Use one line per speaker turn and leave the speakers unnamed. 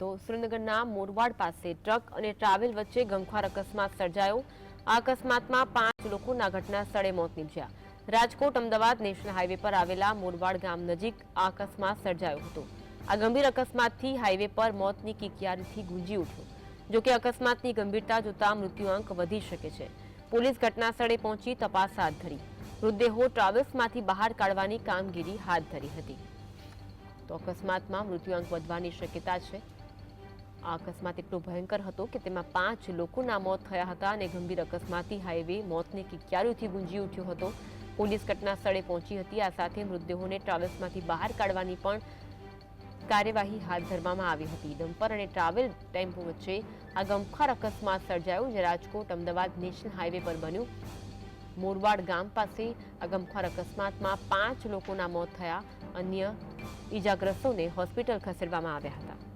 તો સુરેન્દ્રનગરના મોરવાડ પાસે ટ્રક અને ટ્રાવેલ વચ્ચે ગમખ્વાર અકસ્માત સર્જાયો. આ અકસ્માતમાં પાંચ લોકોના ઘટના સ્થળે મોત નીપજ્યા. રાજકોટ, અમદાવાદ નેશનલ હાઈવે પર આવેલા મોરવાડ ગામ નજીક આ અકસ્માત સર્જાયો હતો. આ ગંભીર અકસ્માતથી હાઈવે પર મોતની કિકિયારીથી ગુંજી ઉઠ્યો. જોકે અકસ્માતની ગંભીરતા જોતા મૃત્યુઆંક વધી શકે છે. પોલીસ ઘટના સ્થળે પહોંચી તપાસ હાથ ધરી. મૃતદેહો ટ્રાવેલ્સમાંથી બહાર કાઢવાની કામગીરી હાથ ધરી હતી. તો અકસ્માતમાં મૃત્યુઆંક વધવાની શક્યતા છે? આ અકસ્માત એટલો ભયંકર હતો કે તેમાં પાંચ લોકોના મોત થયા હતા અને ગંભીર અકસ્માતી હાઈવે કે કિક્યારીઓથી ગુંજી ઉઠ્યો હતો. પોલીસ ઘટના સ્થળે પહોંચી હતી. આ સાથે મૃતદેહોને ટ્રાવેલ્સમાંથી બહાર કાઢવાની પણ કાર્યવાહી હાથ ધરવામાં આવી હતી. ડમ્પર અને ટ્રાવેલ ટેમ્પો વચ્ચે આ ગમખાર અકસ્માત સર્જાયો, જે રાજકોટ, અમદાવાદ નેશનલ હાઈવે પર બન્યું. મોરવાડ ગામ પાસે આ ગમખાર અકસ્માતમાં પાંચ લોકોના મોત થયા. અન્ય ઈજાગ્રસ્તોને હોસ્પિટલ ખસેડવામાં આવ્યા હતા.